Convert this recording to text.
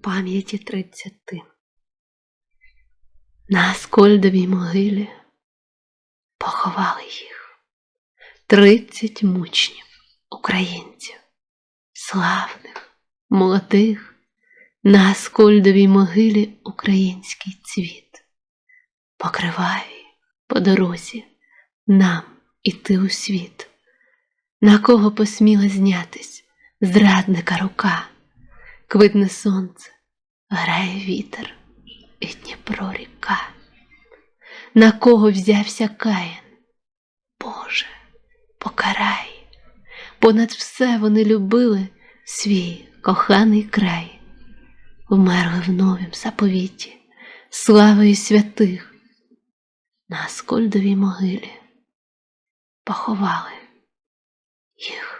пам'яті тридцяти. На Аскольдовій могилі поховали їх тридцять мучнів українців, славних, молодих, на Аскольдовій могилі український цвіт покриває по дорозі нам іти у світ, на кого посміла знятись зрадника рука, квитне сонце, грає вітер і Дніпро ріка, на кого взявся Каїн, Боже, покарай, понад все вони любили свій коханий край, вмерли в новім заповіті, славою святих, на Аскольдовій могилі поховали їх.